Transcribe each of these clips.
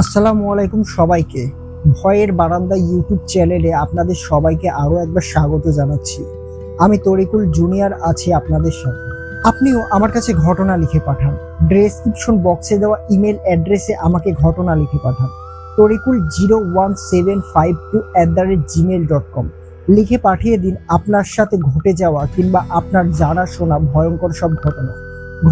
আসসালামু আলাইকুম সবাইকে। ভয়ের বারান্দা ইউটিউব চ্যানেলে আপনাদের সবাইকে আরও একবার স্বাগত জানাচ্ছি। আমি তরিকুল জুনিয়র আছি আপনাদের সাথে। আপনিও আমার কাছে ঘটনা লিখে পাঠান। ডেসক্রিপশন বক্সে দেওয়া ইমেল অ্যাড্রেসে আমাকে ঘটনা লিখে পাঠান। Tarikul zero one seven five two at the rate gmail dot com. লিখে পাঠিয়ে দিন আপনার সাথে ঘটে যাওয়া কিংবা আপনার জানা শোনা ভয়ঙ্কর সব ঘটনা।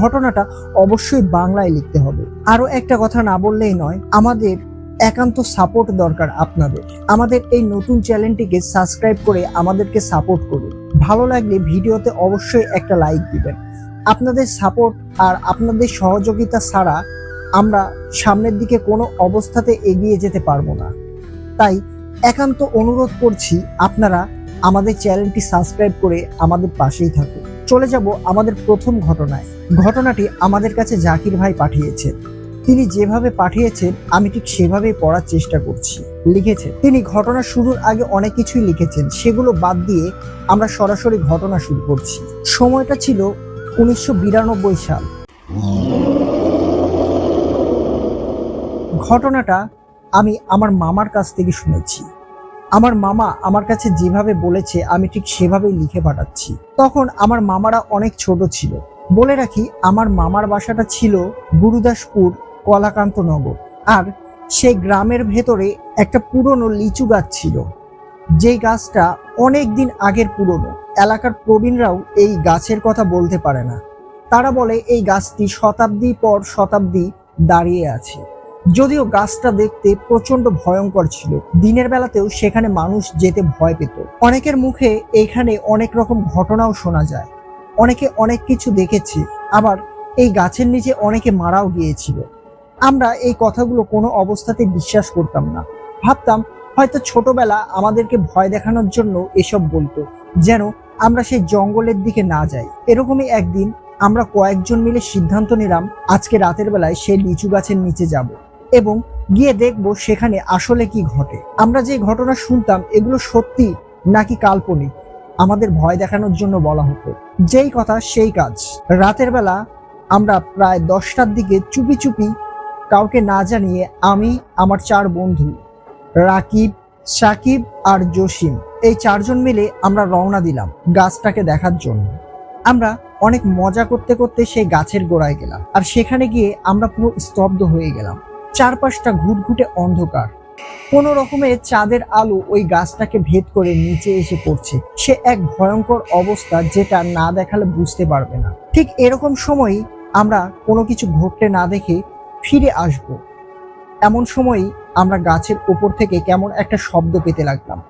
ঘটনাটা অবশ্যই বাংলায় লিখতে হবে। আরও একটা কথা না বললেই নয়, আমাদের একান্ত সাপোর্ট দরকার আপনাদের। আমাদের এই নতুন চ্যানেলটিকে সাবস্ক্রাইব করে আমাদেরকে সাপোর্ট করুন। ভালো লাগলে ভিডিওতে অবশ্যই একটা লাইক দিবেন। আপনাদের সাপোর্ট আর আপনাদের সহযোগিতা ছাড়া আমরা সামনের দিকে কোনো অবস্থাতে এগিয়ে যেতে পারব না। তাই একান্ত অনুরোধ করছি আপনারা আমাদের চ্যানেলটি সাবস্ক্রাইব করে আমাদের পাশেই থাকুন। চলে যাব আমাদের প্রথম ঘটনায়। ঘটনাটি আমাদের কাছে জাকির ভাই পাঠিয়েছেন তিনি যেভাবে পাঠিয়েছেন, আমি ঠিক সেভাবেই পড়ার চেষ্টা করছি। লিখেছেন, তিনি ঘটনা শুরুর আগে অনেক কিছুই লিখেছেন। সেগুলো বাদ দিয়ে আমরা সরাসরি ঘটনা শুরু করছি। সময়টা ছিল উনিশশো বিরানব্বই সাল। ঘটনাটা আমি আমার মামার কাছ থেকে শুনেছি। আমার মামা আমার কাছে যেভাবে বলেছে, আমি ঠিক সেভাবেই লিখে পাঠাচ্ছি। তখন আমার মামারা অনেক ছোট ছিল। বলে রাখি, আমার মামার বাসাটা ছিল গুরুদাসপুর কলাকান্ত নগর আর সেই গ্রামের ভেতরে একটা পুরনো লিচু গাছ ছিল। যেই গাছটা অনেক দিন আগের পুরনো। এলাকার প্রবীণরাও এই গাছের কথা বলতে পারে না। তারা বলে, এই গাছটি শতাব্দী পর শতাব্দী দাঁড়িয়ে আছে। যদিও গাছটা দেখতে প্রচণ্ড ভয়ঙ্কর ছিল, দিনের বেলাতেও সেখানে মানুষ যেতে ভয় পেত। অনেকের মুখে এখানে অনেক রকম ঘটনাও শোনা যায়। অনেকে অনেক কিছু দেখেছে, আবার এই গাছের নিচে অনেকে মারাও গিয়েছিল। আমরা এই কথাগুলো কোনো অবস্থাতে বিশ্বাস করতাম না। ভাবতাম, হয়তো ছোটবেলা আমাদেরকে ভয় দেখানোর জন্য এসব বলতো, যেন আমরা সেই জঙ্গলের দিকে না যাই। এরকমই একদিন আমরা কয়েকজন মিলে সিদ্ধান্ত নিলাম, আজকে রাতের বেলায় সেই লিচু গাছের নিচে যাব। এবং গিয়ে দেখব সেখানে আসলে কি ঘটে। আমরা যে ঘটনা শুনতাম, এগুলো সত্যি নাকি কাল্পনিক? আমাদের ভয় দেখানোর জন্য বলা হতো। যেই কথা, সেই কাজ। রাতের বেলা আমরা প্রায় দশটার দিকে চুপি চুপি কাউকে না জানিয়ে আমি, আমার চার বন্ধু, রাকিব, সাকিব আর জসিম, এই চারজন মিলে আমরা রওনা দিলাম গাছটাকে দেখার জন্য। আমরা অনেক মজা করতে করতে সেই গাছের গোড়ায় গেলাম। আর সেখানে গিয়ে আমরা পুরো স্তব্ধ হয়ে গেলাম। চারপাশটা ঘুটঘুটে অন্ধকার। কোন রকমে চাঁদের আলো ওই গাছটাকে ভেদ করে নিচে এসে পড়ছে। সে এক ভয়ঙ্কর অবস্থা যেটা না দেখালে বুঝতে পারবে না। ঠিক এরকম সময়ই আমরা কোনো কিছু ঘটতে না দেখে ফিরে আসব। এমন সময়ই আমরা গাছের ওপর থেকে কেমন একটা শব্দ পেতে লাগলাম।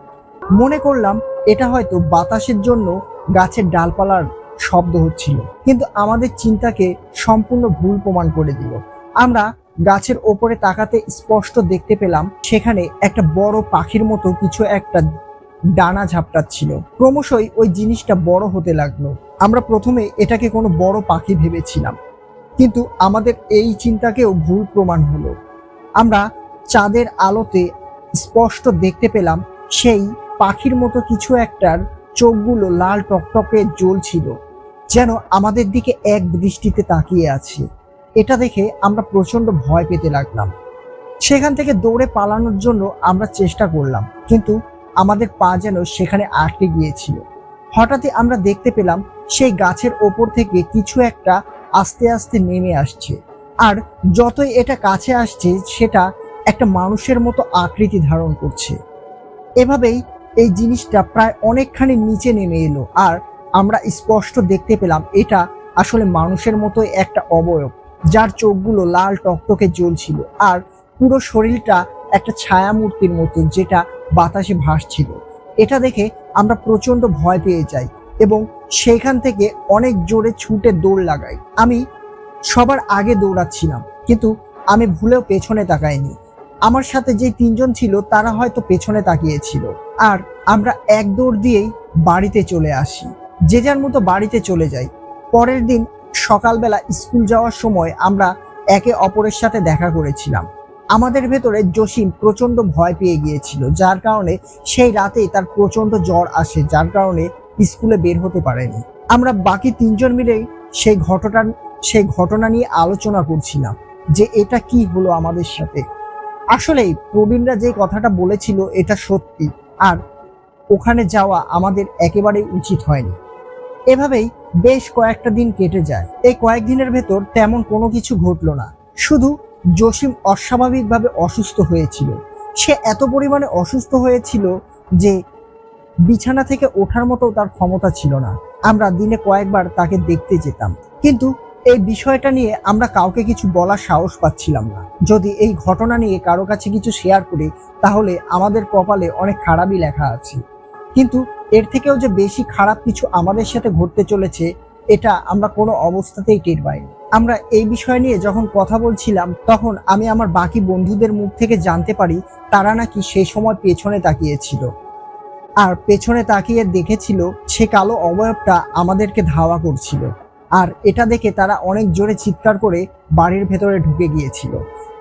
মনে করলাম এটা হয়তো বাতাসের জন্য গাছের ডালপালার শব্দ হচ্ছিল। কিন্তু আমাদের চিন্তাকে সম্পূর্ণ ভুল প্রমাণ করে দিল। আমরা গাছের ওপরে তাকাতে স্পষ্ট দেখতে পেলাম, সেখানে একটা বড় পাখির মতো কিছু একটা ডানা ঝাপটাচ্ছিল। ক্রমশই ওই জিনিসটা বড় হতে লাগল। আমরা প্রথমে এটাকে কোনো বড় পাখি ভেবেছিলাম, কিন্তু আমাদের এই চিন্তাকেও ভুল প্রমাণ হলো। আমরা চাঁদের আলোতে স্পষ্ট দেখতে পেলাম, সেই পাখির মতো কিছু একটার চোখগুলো লাল টকটকে জ্বলছিল, যেন আমাদের দিকে এক দৃষ্টিতে তাকিয়ে আছে। এটা দেখে আমরা প্রচণ্ড ভয় পেতে লাগলাম। সেখান থেকে দৌড়ে পালানোর জন্য আমরা চেষ্টা করলাম, কিন্তু আমাদের পা যেন সেখানে আটকে গিয়েছিল। হঠাৎই আমরা দেখতে পেলাম সেই গাছের ওপর থেকে কিছু একটা আস্তে আস্তে নেমে আসছে। আর যতই এটা কাছে আসছে, সেটা একটা মানুষের মতো আকৃতি ধারণ করছে। এভাবেই এই জিনিসটা প্রায় অনেকখানি নিচে নেমে এলো, আর আমরা স্পষ্ট দেখতে পেলাম এটা আসলে মানুষের মতোই একটা অবয়ব। যার চোখগুলো লাল টকটকে জ্বলছিল আর পুরো শরীরটা একটা ছায়া মূর্তির মতো যেটা বাতাসে ভাসছিল। এটা দেখে আমরা প্রচণ্ড ভয় পেয়ে যাই এবং সেইখান থেকে অনেক জোরে ছুটে দৌড় লাগাই। আমি সবার আগে দৌড়াচ্ছিলাম, কিন্তু আমি ভুলেও পেছনে তাকাইনি। আমার সাথে যে তিনজন ছিল, তারা হয়তো পেছনে তাকিয়েছিল। আর আমরা এক দৌড় দিয়েই বাড়িতে চলে আসি। যে যার মতো বাড়িতে চলে যাই। পরের দিন সকালবেলা স্কুল যাওয়ার সময় আমরা একে অপরের সাথে দেখা করেছিলাম। আমাদের ভেতরে জসিম প্রচণ্ড ভয় পেয়ে গিয়েছিল, যার কারণে সেই রাতেই তার প্রচণ্ড জ্বর আসে, যার কারণে স্কুলে বের হতে পারেনি। আমরা বাকি তিনজন মিলেই সেই ঘটনা সেই ঘটনা নিয়ে আলোচনা করছিলাম যে এটা কি হলো আমাদের সাথে। আসলেই প্রবীণরা যে কথাটা বলেছিল এটা সত্যি, আর ওখানে যাওয়া আমাদের একেবারেই উচিত হয়নি। এভাবেই বেশ কয়েকটা দিন কেটে যায়। এই কয়েকদিনের ভেতর তেমন কোনো কিছু ঘটলো না। শুধু জসিম অস্বাভাবিকভাবে অসুস্থ হয়েছিল। সে এত পরিমাণে অসুস্থ হয়েছিল যে বিছানা থেকে ওঠার মতো তার ক্ষমতা ছিল না। আমরা দিনে কয়েকবার তাকে দেখতে যেতাম। কিন্তু এই বিষয়টা নিয়ে আমরা কাউকে কিছু বলার সাহস পাচ্ছিলাম না। যদি এই ঘটনা নিয়ে কারও কাছে কিছু শেয়ার করি, তাহলে আমাদের কপালে অনেক খারাপই লেখা আছে। কিন্তু এর থেকেও যে বেশি খারাপ কিছু আমাদের সাথে ঘটতে চলেছে, এটা আমরা কোনো অবস্থাতেই টের পাইনি। আমরা এই বিষয় নিয়ে যখন কথা বলছিলাম, তখন আমি আমার বাকি বন্ধুদের মুখ থেকে জানতে পারি, তারা নাকি সেই সময় পেছনে তাকিয়েছিল। আর পেছনে তাকিয়ে দেখেছিল, সে কালো অবয়বটা আমাদেরকে ধাওয়া করছিল। আর এটা দেখে তারা অনেক জোরে চিৎকার করে বাড়ির ভেতরে ঢুকে গিয়েছিল।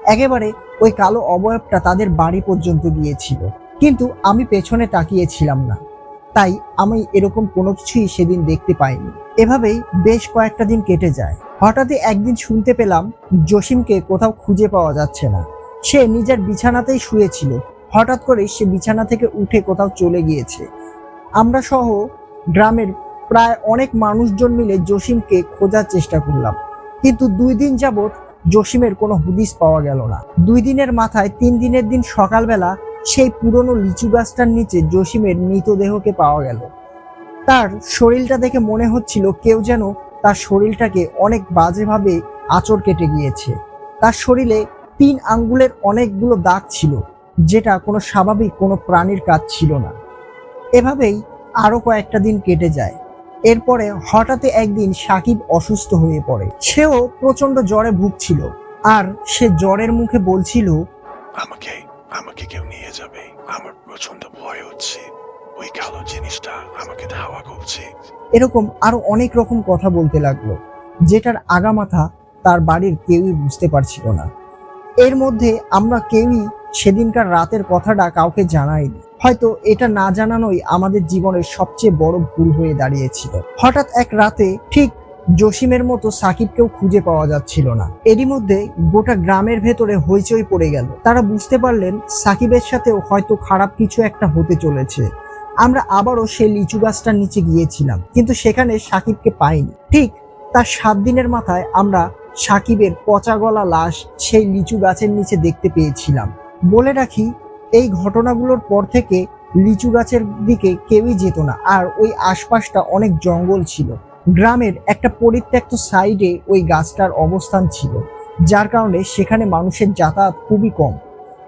একেবারে ওই কালো অবয়বটা তাদের বাড়ি পর্যন্ত গিয়েছিল। কিন্তু আমি পেছনে তাকিয়েছিলাম না। তাই আমি এরকম কোনো কিছুই সেদিন দেখতে পাইনি। এভাবেই বেশ কয়েকটা দিন কেটে যায়। হঠাৎই একদিন শুনতে পেলাম জসিমকে কোথাও খুঁজে পাওয়া যাচ্ছে না। সে নিজের বিছানাতেই শুয়েছিল। হঠাৎ করে সে বিছানা থেকে উঠে কোথাও চলে গিয়েছে। আমরা সহ গ্রামের প্রায় অনেক মানুষজন মিলে জসিমকে খোঁজার চেষ্টা করলাম। কিন্তু দুই দিন যাবৎ জসিমের কোনো হুদিস পাওয়া গেল না। দুই দিনের মাথায় তিন দিনের দিন সকালবেলা সেই পুরনো লিচু গাছটার নিচে জসিমের মৃতদেহকে পাওয়া গেল। তার শরীরটা দেখে মনে হচ্ছিল কেউ যেন তার শরীরটাকে অনেক বাজেভাবে আঁচড় কেটে গিয়েছে। তার শরীরে তিন আঙ্গুলের অনেকগুলো দাগ ছিল, যেটা কোনো স্বাভাবিক কোনো প্রাণীর কাজ ছিল না। এভাবেই আরও কয়েকটা দিন কেটে যায়। এরপরে হঠাৎ একদিন সাকিব অসুস্থ হয়ে পড়ে। সেও প্রচণ্ড জ্বরে ভুগছিল, আর সে জ্বরের মুখে বলছিল, আমাকে আমাকে কেউ নিয়ে যাবে। আমার প্রচণ্ড ভয় হচ্ছে। ওই কালো জিনিসটা আমাকে ধাওয়া করছে। এরকম আরও অনেক রকম কথা বলতে লাগল, যেটার আগামাথা তার বাড়ির কেউই বুঝতে পারছিল না। এর মধ্যে আমরা কেউই সেদিনকার রাতের কথাটা কাউকে জানাইনি। হয়তো এটা না জানানোই আমাদের জীবনের সবচেয়ে বড় ভুল হয়ে দাঁড়িয়েছিল। হঠাৎ এক রাতে ঠিক জসিমের মতো সাকিবকেও খুঁজে পাওয়া যাচ্ছিল না। এরই মধ্যে গোটা গ্রামের ভেতরে হইচই পড়ে গেল। তারা বুঝতে পারলেন সাকিবের সাথেও হয়তো খারাপ কিছু একটা হতে চলেছে। আমরা আবারও সেই লিচু গাছটার নিচে গিয়েছিলাম, কিন্তু সেখানে সাকিবকে পাইনি। ঠিক তার সাত দিনের মাথায় আমরা সাকিবের পচা গলা লাশ সেই লিচু গাছের নিচে দেখতে পেয়েছিলাম। বলে রাখি, এই ঘটনাগুলোর পর থেকে লিচু গাছের দিকে কেউই যেত না, আর ওই আশপাশটা অনেক জঙ্গল ছিল। গ্রামের একটা পরিত্যক্ত সাইডে ওই গাছটার অবস্থান ছিল, যার কারণে সেখানে মানুষের যাতায়াত খুবই কম।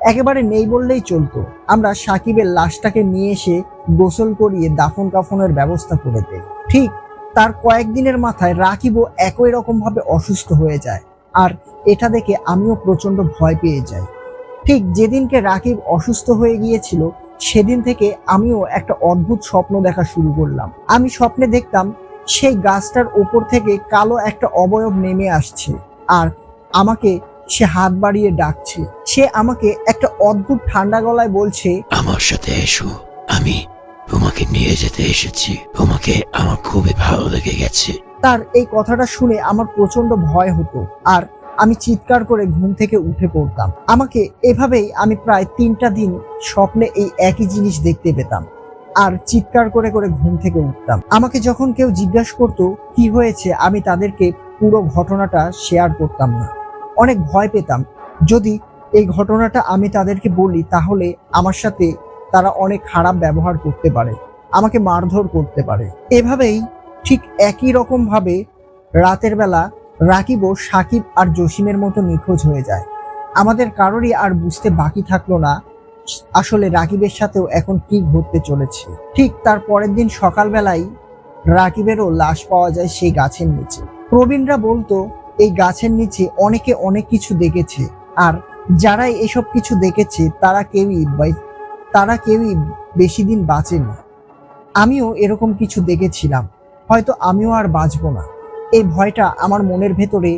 একেবারে নেই বললেই চলতো। আমরা সাকিবের লাশটাকে নিয়ে এসে গোসল করিয়ে দাফন কাফনের ব্যবস্থা করে দেই। ঠিক তার কয়েকদিনের মাথায় রাকিবও একই রকম ভাবে অসুস্থ হয়ে যায়, আর এটা দেখে আমিও প্রচণ্ড ভয় পেয়ে যাই। ঠিক যেদিনকে রাকিব অসুস্থ হয়ে গিয়েছিল, সেদিন থেকে আমিও একটা অদ্ভুত স্বপ্ন দেখা শুরু করলাম। আমি স্বপ্নে দেখতাম সেই গাছটার ওপর থেকে কালো একটা অবয়ব নেমে আসছে আর আমাকে সে হাত বাড়িয়ে ডাকছে। সে আমাকে একটা অদ্ভুত ঠান্ডা গলায় বলছে আমার সাথে এসো। আমি তোমাকে নিয়ে যেতে এসেছি। তোমাকে আমার খুবই ভালো লেগে গেছে। তার এই কথাটা শুনে আমার প্রচণ্ড ভয় হতো আর আমি চিৎকার করে ঘুম থেকে উঠে পড়তাম। আমাকে এভাবেই আমি প্রায় তিনটা দিন স্বপ্নে এই একই জিনিস দেখতে পেতাম। আর চিৎকার করে করে ঘুম থেকে উঠতাম। আমাকে যখন কেউ জিজ্ঞাসা করতো, কি হয়েছে? আমি তাদেরকে পুরো ঘটনাটা শেয়ার করতাম না। অনেক ভয় পেতাম। যদি এই ঘটনাটা আমি তাদেরকে বলি, তাহলে আমার সাথে তারা অনেক খারাপ ব্যবহার করতে পারে। আমাকে মারধর করতে পারে। এভাবেই ঠিক একই রকম ভাবে রাতের বেলা রাকিবও সাকিব আর জসিমের মতো নিখোঁজ হয়ে যায়। আমাদের কারোরই আর বুঝতে বাকি থাকল না আসলে রাকিবের সাথেও এখন কি ঘটতে চলেছে? ঠিক তার পরের দিন সকালবেলায় রাকিবেরও লাশ পাওয়া যায় সেই গাছের নিচে। প্রবীণরা বলতো, এই গাছের নিচে অনেকে অনেক কিছু দেখেছে। আর যারাই এসব কিছু দেখেছে, তারা কেউই তারা কেউই বেশি দিন বাঁচেনি আমিও এরকম কিছু দেখেছিলাম। হয়তো আমিও আর বাঁচবো না। এই ভয়টা আমার মনের ভেতরে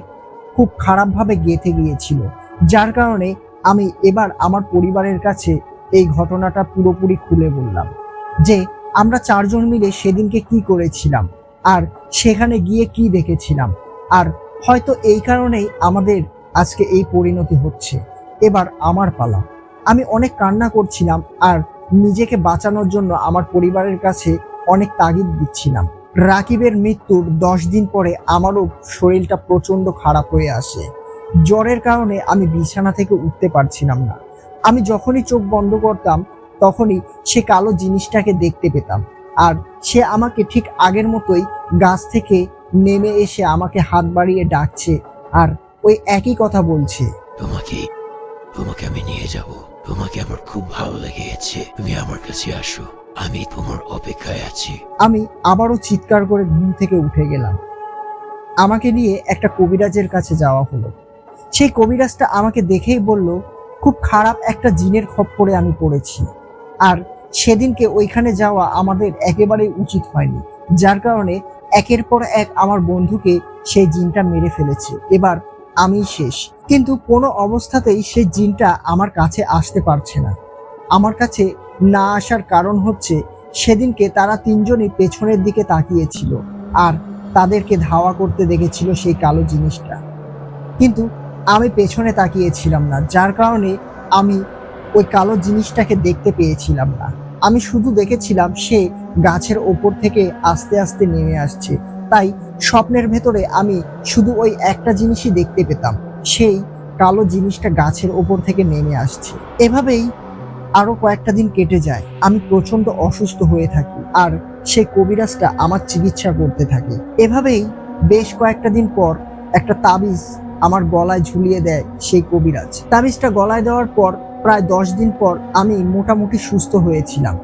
খুব খারাপভাবে গেঁথে গিয়েছিল, যার কারণে আমি এবার আমার পরিবারের কাছে এই ঘটনাটা পুরোপুরি খুলে বললাম যে আমরা চারজন মিলে সেদিনকে কি করেছিলাম আর সেখানে গিয়ে কি দেখেছিলাম আর হয়তো এই কারণেই আমাদের আজকে এই পরিণতি হচ্ছে। এবার আমার পালা। আমি অনেক কান্না করছিলাম আর নিজেকে বাঁচানোর জন্য আমার পরিবারের কাছে অনেক তাগিদ দিচ্ছিলাম। রাকিবের মৃত্যুর দশ দিন পরে আমারও শরীরটা প্রচণ্ড খারাপ হয়ে আসে। জ্বরের কারণে আমি বিছানা থেকে উঠতে পারছিলাম না। আমি যখনই চোখ বন্ধ করতাম তখনই সে কালো জিনিসটাকে দেখতে পেতাম। আর সে আমাকে ঠিক আগের মতোই গাছ থেকে নেমে এসে আমাকে হাত বাড়িয়ে ডাকছে আর ওই একই কথা বলছে। তোমাকে তোমাকে আমি নিয়ে যাব। তোমাকে আমার খুব ভালো লেগেছে। তুমি আমার কাছে আসো। আমি তোমার অপেক্ষায় আছি। আমি আবারও চিৎকার করে ঘুম থেকে উঠে গেলাম। আমাকে নিয়ে একটা কবিরাজের কাছে যাওয়া হলো। সেই কবিরাজটা আমাকে দেখেই বলল, খুব খারাপ একটা জিনের খপ্পরে আমি পড়েছি। আর সেদিনকে ওইখানে যাওয়া আমাদের একেবারেই উচিত হয়নি। যার কারণে একের পর এক আমার বন্ধুকে সেই জিনটা মেরে ফেলেছে। এবার আমি শেষ। কিন্তু কোনো অবস্থাতেই সেই জিনটা আমার কাছে আসতে পারছে না। আমার কাছে না আসার কারণ হচ্ছে সেদিনকে তারা তিনজনই পেছনের দিকে তাকিয়েছিল। আর তাদেরকে ধাওয়া করতে দেখেছিল সেই কালো জিনিসটা। কিন্তু আমি পেছনে তাকিয়েছিলাম না, যার কারণে আমি ওই কালো জিনিসটাকে দেখতে পেয়েছিলাম না। আমি শুধু দেখেছিলাম সে গাছের ওপর থেকে আস্তে আস্তে নেমে আসছে। তাই স্বপ্নের ভেতরে আমি শুধু ওই একটা জিনিসই দেখতে পেতাম, সেই কালো জিনিসটা গাছের ওপর থেকে নেমে আসছে। এভাবেই আরও কয়েকটা দিন কেটে যায়। আমি প্রচণ্ড অসুস্থ হয়ে থাকি আর সেই কবিরাজটা আমার চিকিৎসা করতে থাকে। এভাবেই বেশ কয়েকটা দিন পর একটা তাবিজ আমার গলায় ঝুলিয়ে দেয় সেই কবিরাজ। তাবিজটা গলায় দেওয়ার পর প্রায় দশ দিন পর আমি মোটামুটি সুস্থ হয়েছিলাম।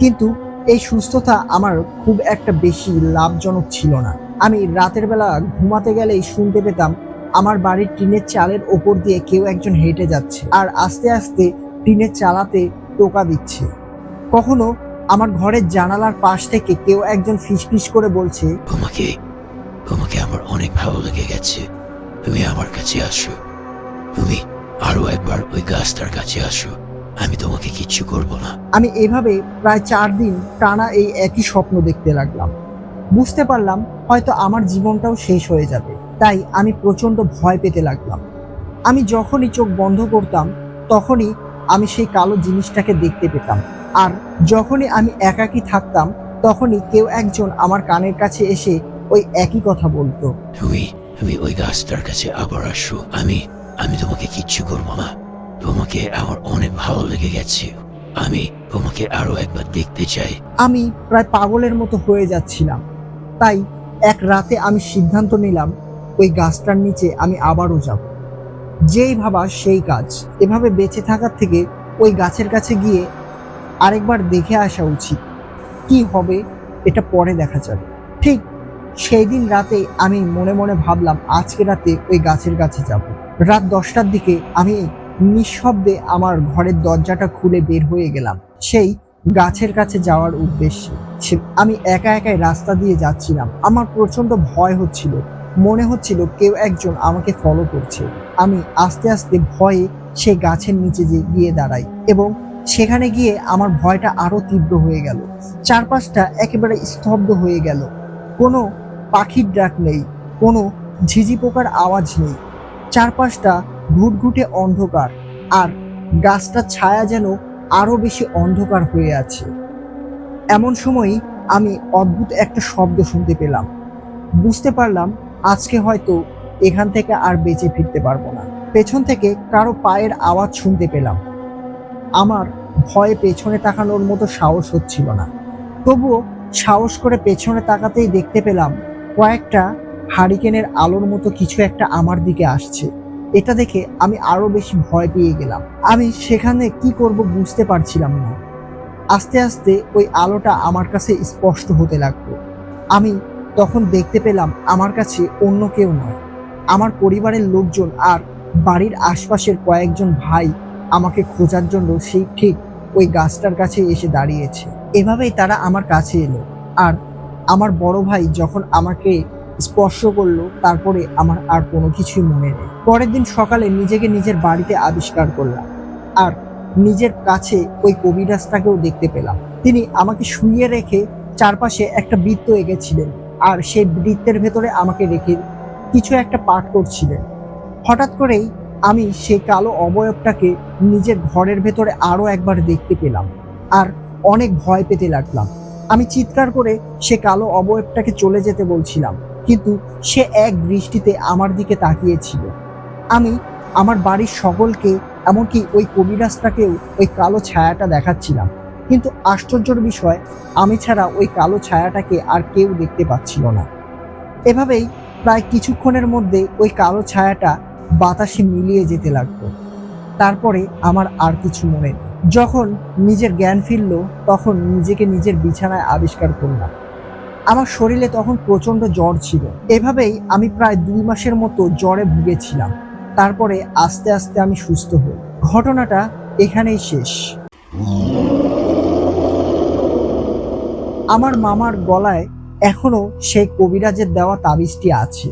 কিন্তু এই সুস্থতা আমার খুব একটা বেশি লাভজনক ছিল না। আমি রাতের বেলা ঘুমাতে গেলেই শুনতে পেতাম, আমার বাড়ির টিনের চালের ওপর দিয়ে কেউ একজন হেঁটে যাচ্ছে আর আস্তে আস্তে টিনের চালাতে টোকা দিচ্ছে। কখনো আমার ঘরের জানালার পাশ থেকে কেউ একজন ফিসফিস করে বলছে, তোমাকে তোমাকে আমার অনেক ভালো লেগে গেছে। তুমি আমার কাছে আসো। তুমি আরও একবার ওই গাছটার কাছে আসো। আমি তোমাকে কিচ্ছু করব না। আমি এভাবে প্রায় চার দিন টানা এই একই স্বপ্ন দেখতে লাগলাম। বুঝতে পারলাম হয়তো আমার জীবনটাও শেষ হয়ে যাবে। তাই আমি প্রচণ্ড ভয় পেতে লাগলাম। আমি যখনই চোখ বন্ধ করতাম তখনই আমি সেই কালো জিনিসটাকে দেখতে পেতাম। আর যখনই আমি একাকী থাকতাম তখনই কেউ একজন আমার কানের কাছে এসে ওই একই কথা বলতো। তুমি তুমি ওই গাছটার কাছে আবার আসো। আমি আমি তোমাকে কিচ্ছু করব না। তোমাকে আমার অনেক ভালো লেগে গেছে। আমি তোমাকে আরও একবার দেখতে চাই। আমি প্রায় পাগলের মতো হয়ে যাচ্ছিলাম। তাই এক রাতে আমি সিদ্ধান্ত নিলাম, ওই গাছটার নিচে আমি আবারও যাব। যেই ভাবা সেই কাজ এভাবে বেঁচে থাকার থেকে ওই গাছের কাছে গিয়ে আরেকবার দেখে আসা উচিত। কি হবে, এটা পরে দেখা যাবে। ঠিক সেই দিন রাতে আমি মনে মনে ভাবলাম, আজকে রাতে ওই গাছের কাছে যাব। রাত দশটার দিকে আমি নিঃশব্দে আমার ঘরের দরজাটা খুলে বের হয়ে গেলাম। সেই গাছের কাছে যাওয়ার উদ্দেশ্যে। আমি একা একাই রাস্তা দিয়ে যাচ্ছিলাম। আমার প্রচণ্ড ভয় হচ্ছিল। মনে হচ্ছিল কেউ একজন আমাকে ফলো করছে। আমি আস্তে আস্তে ভয়ে সেই গাছের নিচে গিয়ে দাঁড়াই এবং সেখানে গিয়ে আমার ভয়টা আরও তীব্র হয়ে গেল। চারপাশটা একেবারে স্তব্ধ হয়ে গেল। কোনো পাখির ডাক নেই, কোনো ঝিঝি পোকার আওয়াজ নেই। চারপাশটা ঘুটঘুটে অন্ধকার আর গাছটার ছায়া যেন আরও বেশি অন্ধকার হয়ে আছে। এমন সময়ই আমি অদ্ভুত একটা শব্দ শুনতে পেলাম। বুঝতে পারলাম আজকে হয়তো এখান থেকে আর বেঁচে ফিরতে পারব না। পেছন থেকে কারও পায়ের আওয়াজ শুনতে পেলাম। আমার ভয়ে পেছনে তাকানোর মতো সাহস হচ্ছিল না। তবুও সাহস করে পেছনে তাকাতেই দেখতে পেলাম কয়েকটা হারিকেনের আলোর মতো কিছু একটা আমার দিকে আসছে। এটা দেখে আমি আরও বেশি ভয় পেয়ে গেলাম। আমি সেখানে কি করব বুঝতে পারছিলাম না। আস্তে আস্তে ওই আলোটা আমার কাছে স্পষ্ট হতে লাগল। আমি তখন দেখতে পেলাম আমার কাছে অন্য কেউ নয়। আমার পরিবারের লোকজন আর বাড়ির আশপাশের কয়েকজন ভাই আমাকে খোঁজার জন্য সেই ঠিক ওই গাছটার কাছে এসে দাঁড়িয়েছে। এভাবেই তারা আমার কাছে এলো। আর আমার বড় ভাই যখন আমাকে স্পর্শ করল, তারপরে আমার আর কোনো কিছুই মনে নেই। পরের দিন সকালে নিজেকে নিজের বাড়িতে আবিষ্কার করলাম আর নিজের কাছে ওই কবিরাজটাকেও দেখতে পেলাম। তিনি আমাকে শুইয়ে রেখে চারপাশে একটা বৃত্ত এঁকেছিলেন আর সেই বৃত্তের ভেতরে আমাকে রেখে কিছু একটা পাঠ করছিলেন। হঠাৎ করেই আমি সেই কালো অবয়বটাকে নিজের ঘরের ভেতরে আরও একবার দেখতে পেলাম। আর অনেক ভয় পেতে লাগলাম। আমি চিৎকার করে সে কালো অবয়বটাকে চলে যেতে বলছিলাম, কিন্তু সে এক দৃষ্টিতে আমার দিকে তাকিয়েছিল। আমি আমার বাড়ির সকলকে, এমনকি ওই কবিরাজটাকেও ওই কালো ছায়াটা দেখাচ্ছিলাম। কিন্তু আশ্চর্যের বিষয়, আমি ছাড়া ওই কালো ছায়াটাকে আর কেউ দেখতে পাচ্ছিল না। এভাবেই প্রায় কিছুক্ষণের মধ্যে ওই কালো ছায়াটা বাতাসে মিলিয়ে যেতে লাগল। তারপরে আমার আর কিছু মনে নেই। যখন নিজের জ্ঞান ফিরল, তখন নিজেকে নিজের বিছানায় আবিষ্কার করলাম। আমার শরীরে তখন প্রচণ্ড জ্বর ছিল। এভাবেই আমি প্রায় দুই মাসের মতো জ্বরে ভুগেছিলাম। তারপরে আস্তে আস্তে আমি সুস্থ হই। ঘটনাটা এখানেই শেষ। আমার মামার গলায় এখনও সেই কবিরাজের দেওয়া তাবিজটি আছে।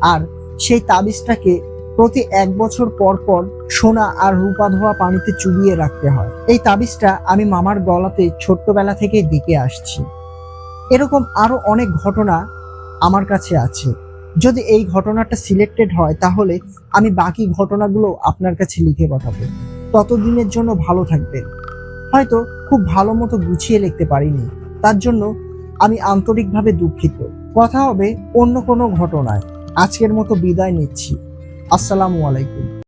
আর সেই তাবিজটাকে প্রতি এক বছর পর পর সোনা আর রূপা ধোয়া পানিতে চুবিয়ে রাখতে হয়। এই তাবিজটা আমি মামার গলাতে ছোট্টবেলা থেকেই দিকে আসছি। এরকম আরও অনেক ঘটনা আমার কাছে আছে। যদি এই ঘটনাটা সিলেক্টেড হয়, তাহলে আমি বাকি ঘটনাগুলো আপনার কাছে লিখে পাঠাবো। ততদিনের জন্য ভালো থাকবেন। হয়তো খুব ভালো মতো গুছিয়ে লিখতে পারিনি। তার জন্য আমি আন্তরিকভাবে দুঃখিত। কথা হবে অন্য কোনো ঘটনায়। আজকের মতো বিদায় নিচ্ছি। আসসালামু আলাইকুম।